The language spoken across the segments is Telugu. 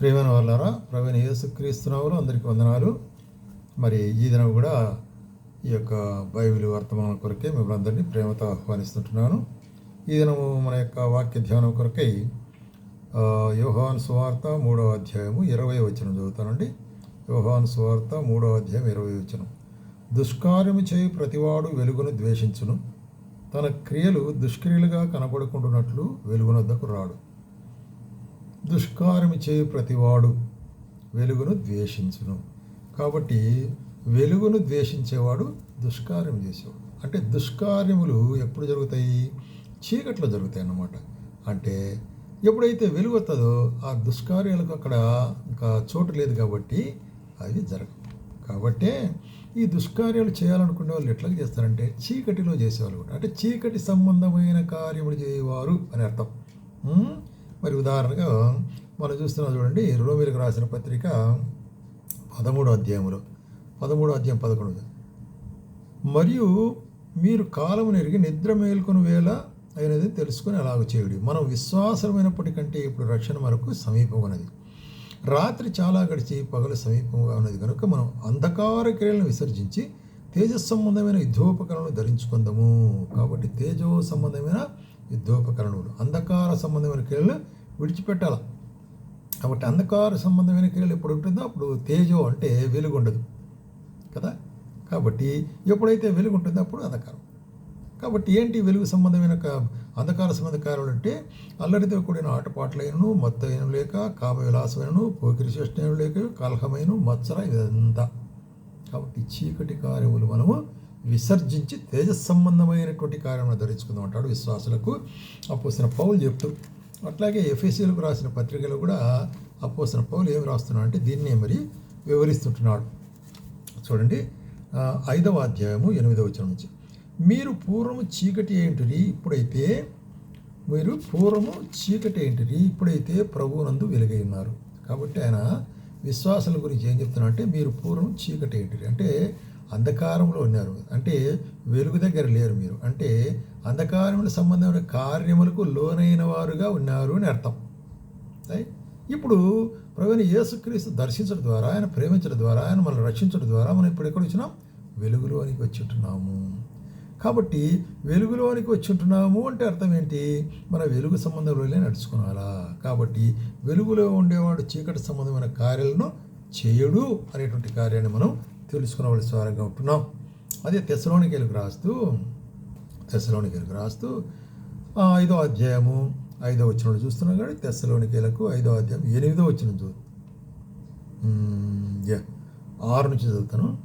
ప్రేమైన వాళ్ళారా ప్రవీణ యేసుక్రీస్తునవులు అందరికీ వందనాలు. మరి ఈ దినం కూడా ఈ యొక్క బైబిల్ వర్తమానం కొరకే మిమ్మల్ని అందరినీ ప్రేమతో ఆహ్వానిస్తుంటున్నాను. ఈ దినము మన యొక్క వాక్య ధ్యానం కొరకై యోహాన్ సువార్త మూడవ అధ్యాయము ఇరవై వచనం చదువుతానండి. యోహాన్ సువార్త మూడవ అధ్యాయం ఇరవై వచనం. దుష్కార్యము చేయి ప్రతివాడు వెలుగును ద్వేషించును. తన క్రియలు దుష్క్రియలుగా కనబడుకుంటున్నట్లు వెలుగునొద్దకు రాడు. దుష్కార్యము చేయు ప్రతివాడు వెలుగును ద్వేషించును. కాబట్టి వెలుగును ద్వేషించేవాడు దుష్కార్యం చేసేవాడు. అంటే దుష్కార్యములు ఎప్పుడు జరుగుతాయి? చీకట్లో జరుగుతాయి అన్నమాట అంటే ఎప్పుడైతే వెలుగు వస్తుందో ఆ దుష్కార్యాలకు అక్కడ ఇంకా చోటు లేదు కాబట్టి అవి జరగవు. కాబట్టే ఈ దుష్కార్యాలు చేయాలనుకునే వాళ్ళు ఎట్లా చేస్తారంటే చీకటిలో చేసేవాళ్ళు కూడా. అంటే చీకటి సంబంధమైన కార్యములు చేయవారు అని అర్థం. మరి ఉదాహరణగా మనం చూస్తున్నాం చూడండి రోమిలకు రాసిన పత్రిక పదమూడో అధ్యాయంలో. పదమూడో అధ్యాయం పదకొండు. మరియు మీరు కాలము నెరిగి నిద్ర మేల్కొని వేళ అయినది తెలుసుకొని అలాగ చేయుడి. మనం విశ్వాసమైనప్పటికంటే ఇప్పుడు రక్షణ మనకు సమీపం ఉన్నది రాత్రి చాలా గడిచి పగలు సమీపంగా ఉన్నది కనుక మనం అంధకార క్రియలను విసర్జించి తేజస్ సంబంధమైన యుద్ధోపకరణను ధరించుకుందాము. కాబట్టి తేజో సంబంధమైన యుద్ధోపకరణములు. అంధకార సంబంధమైన క్రియలను విడిచిపెట్టాలి? కాబట్టి అంధకార సంబంధమైన క్రియలు ఎప్పుడు ఉంటుందో అప్పుడు తేజో అంటే వెలుగు ఉండదు కదా? కాబట్టి ఎప్పుడైతే వెలుగు ఉంటుందో అప్పుడు అంధకారం. కాబట్టి ఏంటి వెలుగు సంబంధమైన అంధకార సంబంధ కార్యాలు అంటే అల్లరితో కూడిన ఆటపాటలైనను మత్తైన లేక కామ విలాసమైనను పోకిరి చేష్టైన లేక కలహమైన మత్సర ఇదంతా. కాబట్టి చీకటి కార్యములు మనము విసర్జించి తేజస్ సంబంధమైనటువంటి కార్యములు ధరించుకుందాం అంటాడు విశ్వాసులకు. అపోసిన పౌలు చెప్తూ అట్లాగే ఎఫ్ఎస్సీలకు రాసిన పత్రికలు కూడా అపోసిన పౌలు ఏమి రాస్తున్నాడు అంటే దీన్నే మరి వివరిస్తుంటున్నాడు. చూడండి ఐదవ అధ్యాయము ఎనిమిదవ వచనం నుంచి. మీరు పూర్వము చీకటి ఏంటిది ఇప్పుడైతే మీరు పూర్వము చీకటి ఏంటిది ఇప్పుడైతే ప్రభువునందు వెలుగై ఉన్నారు. కాబట్టి ఆయన విశ్వాసాల గురించి ఏం చెప్తున్నా అంటే మీరు పూర్వం చీకటి ఏంటిది అంటే అంధకారంలో ఉన్నారు. అంటే వెలుగు దగ్గర లేరు మీరు. అంటే అంధకారముల సంబంధమైన కార్యములకు లోనైన వారుగా ఉన్నారు అని అర్థం. రైట్? ఇప్పుడు ప్రవీణ యేసుక్రీస్తు దర్శించడం ద్వారా ఆయన ప్రేమించడం ద్వారా ఆయన మనల్ని రక్షించడం ద్వారా మనం ఇప్పుడు ఎక్కడ వచ్చినాం? వెలుగులోనికి వచ్చి ఉంటున్నాము కాబట్టి వెలుగులోనికి వచ్చి ఉంటున్నాము అంటే అర్థం ఏంటి? మన వెలుగు సంబంధంలోనే నడుచుకోవాలా కాబట్టి వెలుగులో ఉండేవాడు చీకటి సంబంధమైన కార్యాలను చేయడు అనేటువంటి కార్యాన్ని మనం తెలుసుకునవలసి వారంగా ఉంటున్నాం. అదే తెసలోనికేలకు రాస్తూ తెసలోనికేలకు రాస్తూ ఐదో అధ్యాయము ఐదో వచ్చిన చూస్తున్నాం కానీ తెసలోనికేలకు ఐదో అధ్యాయం ఎనిమిదో వచ్చిన చూ ఆరు నుంచి చదువుతాను.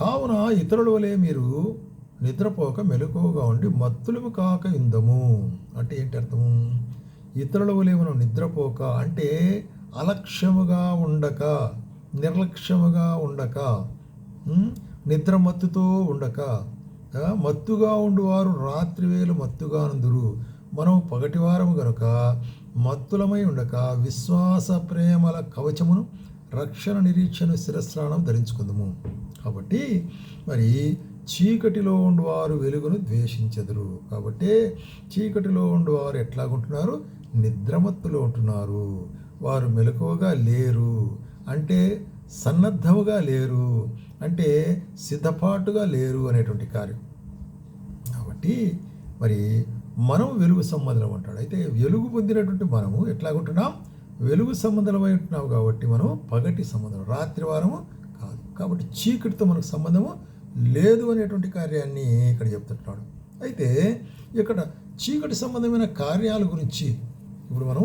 కావున ఇతరుల వలె మీరు నిద్రపోక మెలకువగా ఉండి మత్తులము కాక ఇందము. అంటే ఏంటి అర్థము? ఇతరుల వలె మనం నిద్రపోక అంటే అలక్ష్యముగా ఉండక నిర్లక్ష్యముగా ఉండక నిద్ర మత్తుతో ఉండక మత్తుగా ఉండువారు రాత్రి వేలు మత్తుగా నందురు మనం పగటివారము గనుక మత్తులమై ఉండక విశ్వాస ప్రేమల కవచమును రక్షణ నిరీక్షణ శిరస్నానం ధరించుకుందాము. కాబట్టి మరి చీకటిలో ఉండువారు వెలుగును ద్వేషించెదరు. కాబట్టి చీకటిలో ఉండువారు ఎట్లాగుంటున్నారు? నిద్రమత్తులో ఉంటున్నారు. వారు మెలకువగా లేరు. అంటే సన్నద్ధముగా లేరు అంటే సిద్ధపాటుగా లేరు అనేటువంటి కార్యం. కాబట్టి మరి మనం వెలుగు సంబంధం అంటాడు. అయితే వెలుగు పొందినటువంటి మనము ఎట్లాగుంటున్నాం వెలుగు సంబంధమై ఉంటున్నాం కాబట్టి మనం పగటి సంబంధం రాత్రి వారము కాదు. కాబట్టి చీకటితో మనకు సంబంధము లేదు అనేటువంటి కార్యాన్ని ఇక్కడ చెప్తుంటున్నాడు అయితే ఇక్కడ చీకటి సంబంధమైన కార్యాల గురించి ఇప్పుడు మనం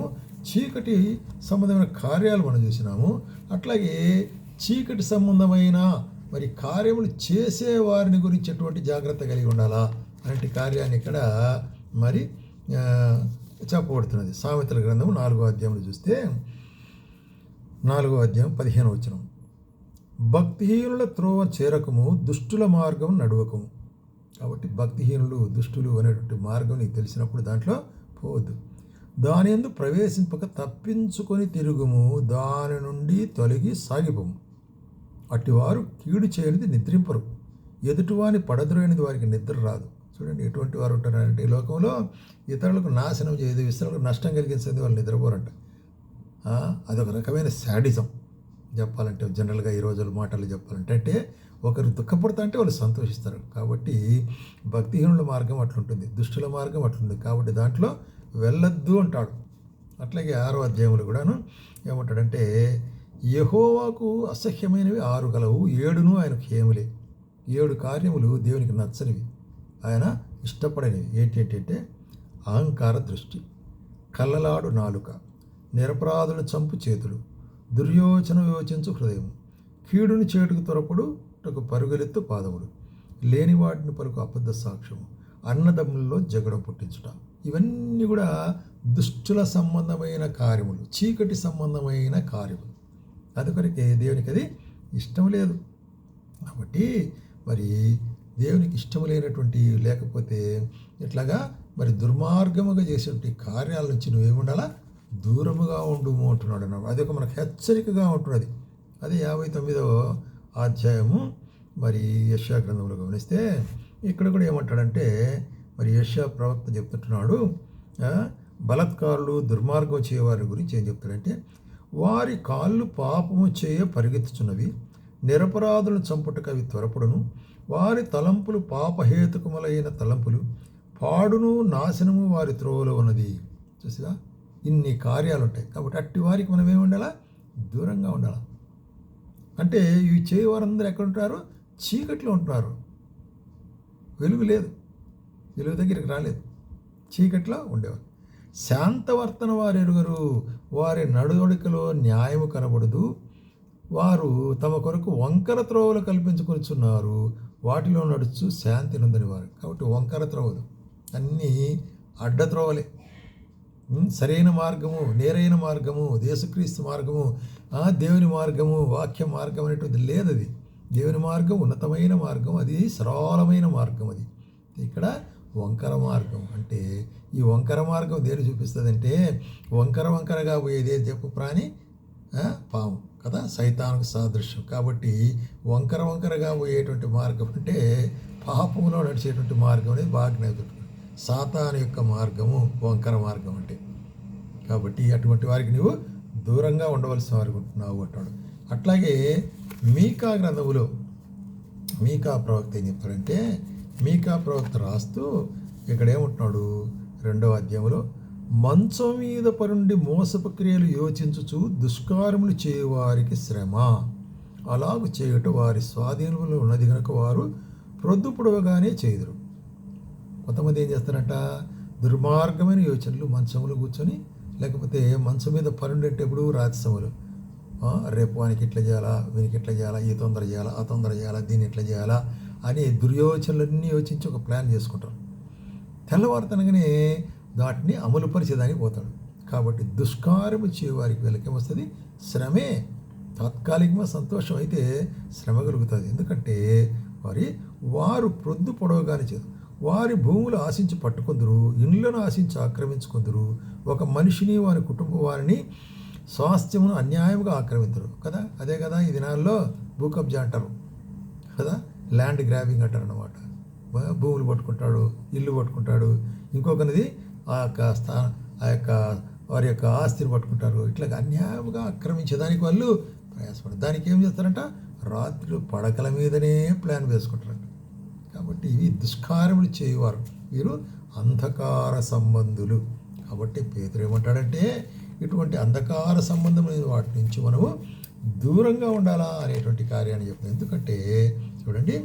చీకటి సంబంధమైన కార్యాలు మనం చూసినాము. అట్లాగే చీకటి సంబంధమైన మరి కార్యములు చేసే వారిని గురించి ఎటువంటి జాగ్రత్త కలిగి ఉండాలా అలాంటి కార్యాన్ని ఇక్కడ మరి చెప్పబడుతున్నది. సామెతల గ్రంథం నాలుగో అధ్యాయంలో చూస్తే నాలుగో అధ్యాయం పదిహేను వచనం. భక్తిహీనుల త్రోవ చేరకము దుష్టుల మార్గం నడవకము. కాబట్టి భక్తిహీనులు దుష్టులు అనేటువంటి మార్గం నీకు తెలిసినప్పుడు దాంట్లో పోవద్దు. దాని ఎందు ప్రవేశింపక తప్పించుకొని తిరుగుము దాని నుండి తొలగి సాగిపోము. అట్టివారు కీడు చేయనిది నిద్రింపరు. ఎదుటివాని పడదురైనది వారికి నిద్ర రాదు. చూడండి ఎటువంటి వారు ఉంటారంటే ఈ లోకంలో ఇతరులకు నాశనం చేయదు ఇతరులకు నష్టం కలిగించేది వాళ్ళు నిద్రపోరంట. అదొక రకమైన శాడిజం. చెప్పాలంటే జనరల్గా ఈ రోజుల మాటలు చెప్పాలంటే అంటే ఒకరు దుఃఖపడతా అంటే వాళ్ళు సంతోషిస్తారు. కాబట్టి భక్తిహీనుల మార్గం అట్లుంటుంది దుష్టుల మార్గం అట్లుంటుంది కాబట్టి దాంట్లో వెళ్ళొద్దు అంటాడు. అట్లాగే ఆరో అధ్యాయంలో కూడాను ఏమంటాడంటే యహోవాకు అసహ్యమైనవి ఆరు కలవు ఏడును ఆయనకు హేములే ఏడు కార్యములు దేవునికి నచ్చనివి. ఆయన ఇష్టపడనివి. ఏంటంటే అహంకార దృష్టి కళ్ళలాడు నాలుక నిరపరాధుల చంపు చేతులు దుర్యోచన యోచించు హృదయం కీడుని చేటుకు త్వరపడు ఒక పరుగులెత్తు పాదములు లేని వాటిని పలుకు అబద్ధ సాక్ష్యము అన్నదమ్ములలో జగడం పుట్టించుట. ఇవన్నీ కూడా దుష్టుల సంబంధమైన కార్యములు చీకటి సంబంధమైన కార్యములు. అందుకొరకే దేవునికి అది ఇష్టం లేదు. కాబట్టి మరి దేవునికి ఇష్టం లేనటువంటి లేకపోతే ఇట్లాగా మరి దుర్మార్గముగా చేసేటువంటి కార్యాల నుంచి నువ్వేముండాలా దూరముగా ఉండుము అంటున్నాడు అన్నమాట అది ఒక మనకు హెచ్చరికగా ఉంటున్నది. అది యాభై తొమ్మిదవ అధ్యాయము. మరి యశా గ్రంథంలో గమనిస్తే ఇక్కడ కూడా ఏమంటాడంటే మరి యశా ప్రవక్త చెప్తున్నాడు బలత్కారులు దుర్మార్గం చేయవారి గురించి ఏం చెప్తాడంటే వారి కాళ్ళు పాపము చేయ పరిగెత్తుచున్నవి నిరపరాధులను చంపుటకు అవి త్వరపడును వారి తలంపులు పాపహేతుకములైన తలంపులు పాడును నాశనము వారి త్రోవలో ఉన్నది. చూసిగా ఇన్ని కార్యాలు ఉంటాయి కాబట్టి అట్టి వారికి మనం ఏమి ఉండాలా? దూరంగా ఉండాలి? అంటే ఇవి చేయవారందరూ ఎక్కడ ఉంటారు చీకట్లో ఉంటున్నారు. వెలుగు లేదు. వెలుగు దగ్గరికి రాలేదు. చీకట్లో ఉండేవారు. శాంతవర్తన వారు ఎరుగరు. వారి నడువడికలో న్యాయము కనబడదు. వారు తమ కొరకు వంకర త్రోవలు కల్పించుకొనిచున్నారు. వాటిలో నడుచు శాంతి నుందని వారు కాబట్టి వంకర త్రోవలు అన్నీ అడ్డ త్రోవలే. సరైన మార్గము నేరైన మార్గము దేశక్రీస్తు మార్గము ఆ దేవుని మార్గము వాక్య మార్గం అనేటువంటిది లేదు అది దేవుని మార్గం ఉన్నతమైన మార్గం అది సరళమైన మార్గం అది. ఇక్కడ వంకర మార్గం. అంటే ఈ వంకర మార్గం దేని చూపిస్తుందంటే వంకర వంకరగా పోయేదే చెప్పు ప్రాణి? పాము కదా? సైతానికి సాదృశ్యం. కాబట్టి వంకర వంకరగా పోయేటువంటి మార్గం అంటే పాపంలో నడిచేటువంటి మార్గం అనేది బాగా జ్ఞాపకం సాతాను యొక్క మార్గము వంకర మార్గం అంటే. కాబట్టి అటువంటి వారికి నువ్వు దూరంగా ఉండవలసిన వారికి ఉంటున్నావు అంటాడు. అట్లాగే మీకా గ్రంథములో మీకా ప్రవక్త ఏం చెప్తాడంటే మీకా ప్రవక్త రాస్తూ ఇక్కడ ఏమంటున్నాడు రెండవ అధ్యాయంలో మంచం మీద పరుండి మోసపు క్రియలు యోచించుచు దుష్కారములు చేయవారికి శ్రమ. అలాగు చేయుట వారి స్వాధీనంలో ఉన్నది కనుక వారు ప్రొద్దు పొడవగానే చేయుదురు. కొంతమంది ఏం చేస్తారంట? దుర్మార్గమైన యోచనలు మంచములు కూర్చొని లేకపోతే మంచం మీద పరుండేటప్పుడు రాజసములు రేపు వానికి ఇట్లా చేయాలా వీనికి ఇట్లా చేయాలా ఈ తొందర చేయాలా ఆ తొందర చేయాలా దీన్ని ఇట్లా చేయాలా అనే దుర్యోచనలన్నీ యోచించి ఒక ప్లాన్ చేసుకుంటారు తెల్లవారుతనగానే వాటిని అమలుపరిచేదానికి పోతాడు. కాబట్టి దుష్కారము చేయవారికి వీళ్ళకేమొస్తుంది శ్రమే తాత్కాలికమైన సంతోషం అయితే శ్రమ కలుగుతుంది. ఎందుకంటే వారి వారు ప్రొద్దు పొడవగానే చేదు. వారి భూములు ఆశించి పట్టుకుందరు ఇండ్లను ఆశించి ఆక్రమించుకుందరు ఒక మనిషిని వారి కుటుంబ వారిని స్వాస్థ్యమును అన్యాయంగా ఆక్రమించరు కదా? అదే కదా ఈ దినాల్లో భూకబ్జా అంటారు కదా? ల్యాండ్ గ్రాబింగ్ అంటారు అనమాట భూములు పట్టుకుంటాడు ఇల్లు పట్టుకుంటాడు ఇంకొకనిది ఆ యొక్క స్థా ఆ యొక్క వారి యొక్క ఆస్తిని పట్టుకుంటారు. ఇట్లా అన్యాయంగా ఆక్రమించేదానికి వాళ్ళు ప్రయాసపడరు. దానికి ఏం చేస్తారంట? రాత్రులు పడకల మీదనే ప్లాన్ వేసుకుంటారంట. కాబట్టి ఇవి దుష్కారములు చేయవారు. వీరు అంధకార సంబంధులు. కాబట్టి పేదరు ఏమంటాడంటే ఇటువంటి అంధకార సంబంధమైన వాటి నుంచి మనము దూరంగా ఉండాలా అనేటువంటి కార్యాన్ని చెప్తుంది. ఎందుకంటే చూడండి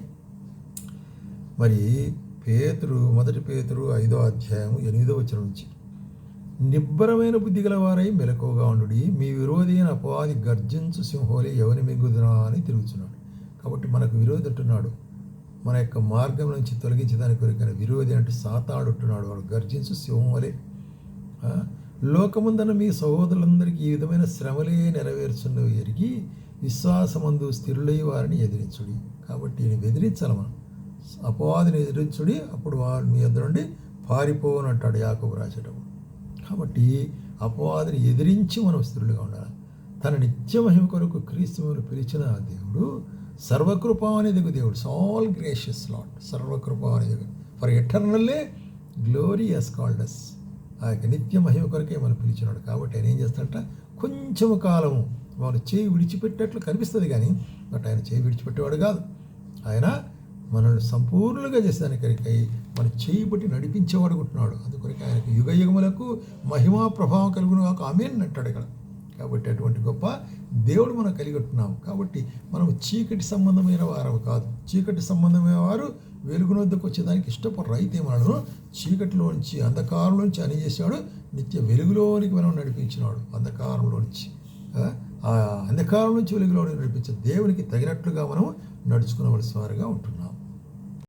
మరి పేతురు మొదటి పేతురు ఐదో అధ్యాయం ఎనిమిదో వచ్చిన నుంచి నిబ్బరమైన బుద్ధి గలవారై మెలకువగా ఉండు మీ విరోధి అయిన అపవాది గర్జించు సింహోలే ఎవరిని మిగుదునా అని తిరుగుతున్నాడు కాబట్టి మనకు విరోధి ఉంటున్నాడు మన యొక్క మార్గం నుంచి తొలగించడానికి కొరికైన విరోధి అంటే సాతాడుంటున్నాడు వాడు గర్జించు సింహోలే. లోకముందన మీ సహోదరులందరికీ ఈ విధమైన శ్రమలే నెరవేర్చున్నవి ఎరిగి విశ్వాసమందు స్థిరులై వారిని ఎదిరించుడి. కాబట్టి ఈయన ఎదిరించాలి మనం. అపవాదిని ఎదిరించుడి అప్పుడు వారు మీ ఎదురు నుండి పారిపోవని యాకబు రాసేటప్పుడు. కాబట్టి అపవాదిని ఎదిరించి మనం స్థిరులుగా ఉండాలి. తన నిత్య మహిమ కొరకు క్రీస్తు పిలిచిన దేవుడు సర్వకృప దిగు దేవుడు. ఆల్ గ్రేషియస్ లాట్ సర్వకృప దిగు ఫర్ ఎటర్నల్లే గ్లోరియస్ కాల్డస్ ఆ యొక్క నిత్య మహిమ కొరకే మనం పిలిచినాడు. కాబట్టి ఆయన ఏం చేస్తాడట? కొంచెం కాలము వారు చేయి విడిచిపెట్టినట్లు కనిపిస్తుంది కానీ బట్ ఆయన చేయి విడిచిపెట్టేవాడు కాదు. ఆయన మనల్ని సంపూర్ణంగా చేసేదానికై మన చేయి బట్టి నడిపించేవాడు ఉంటున్నాడు అందుకొరకు ఆయనకు యుగ యుగములకు మహిమా ప్రభావం కలుగును కాక ఆమెన్ అంటాడు ఇక్కడ. కాబట్టి అటువంటి గొప్ప దేవుడు మనం కలిగి ఉంటున్నాం కాబట్టి మనం చీకటి సంబంధమైన వారు కాదు. చీకటి సంబంధమైన వారు వెలుగునొద్దకు వచ్చేదానికి ఇష్టపడరు. అయితే మనను చీకటిలోంచి అంధకారంలోంచి అనిచేశాడు నిత్య వెలుగులోనికి మనం నడిపించినాడు. అంధకారంలోంచి. ఆ, అంధకారం నుంచి వెలుగులోనికి నడిపించే దేవునికి తగినట్లుగా మనం నడుచుకునవలసిన వారుగా ఉంటున్నాం